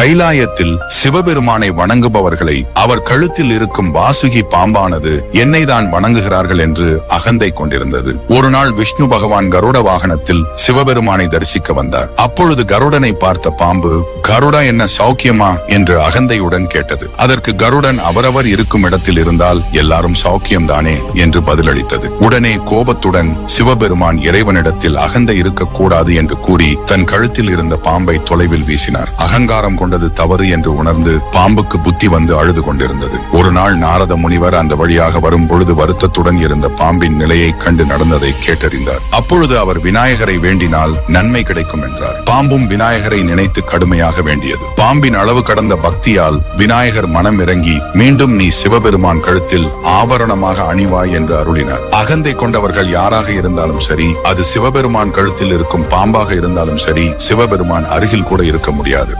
கைலாயத்தில் சிவபெருமானை வணங்குபவர்களை அவர் கழுத்தில் இருக்கும் வாசுகி பாம்பானது என்னை தான் வணங்குகிறார்கள் என்று அகந்தை கொண்டிருந்தது. ஒரு நாள் விஷ்ணு பகவான் கருட வாகனத்தில் சிவபெருமானை தரிசிக்க வந்தார். அப்பொழுது கருடனை பார்த்த பாம்பு கருடா என்ன சௌக்கியமா? என்று அகந்தையுடன் கேட்டது. அதற்கு கருடன் அவரவர் இருக்கும் இடத்தில் இருந்தால் எல்லாரும் சௌக்கியம் தானே என்று பதிலளித்தது. உடனே கோபத்துடன் சிவபெருமான் இறைவனிடத்தில் அகந்தை இருக்கக்கூடாது என்று கூறி தன் கழுத்தில் இருந்த பாம்பை தொலைவில் வீசினார். அகங்காரம் கொண்டது தவறு என்று உணர்ந்து பாம்புக்கு புத்தி வந்து அழுது கொண்டிருந்தது. ஒரு நாள் நாரத முனிவர் அந்த வழியாக வரும் பொழுது வருத்தத்துடன் இருந்த பாம்பின் நிலையை கண்டு நடந்ததை கேட்டறிந்தார். அப்பொழுது அவர் விநாயகரை வேண்டினால் நன்மை கிடைக்கும் என்றார். பாம்பும் விநாயகரை நினைத்து கடுமையாக வேண்டியது. பாம்பின் அளவு கடந்த பக்தியால் விநாயகர் மனம் இறங்கி மீண்டும் நீ சிவபெருமான் கழுத்தில் ஆபரணமாக அணிவாய் என்று அருளினார். அகந்தை கொண்டவர்கள் யாராக இருந்தாலும் சரி அது சிவபெருமான் கழுத்தில் இருக்கும் பாம்பாக இருந்தாலும் சரி சிவபெருமான் அருகில் கூட இருக்க முடியாது.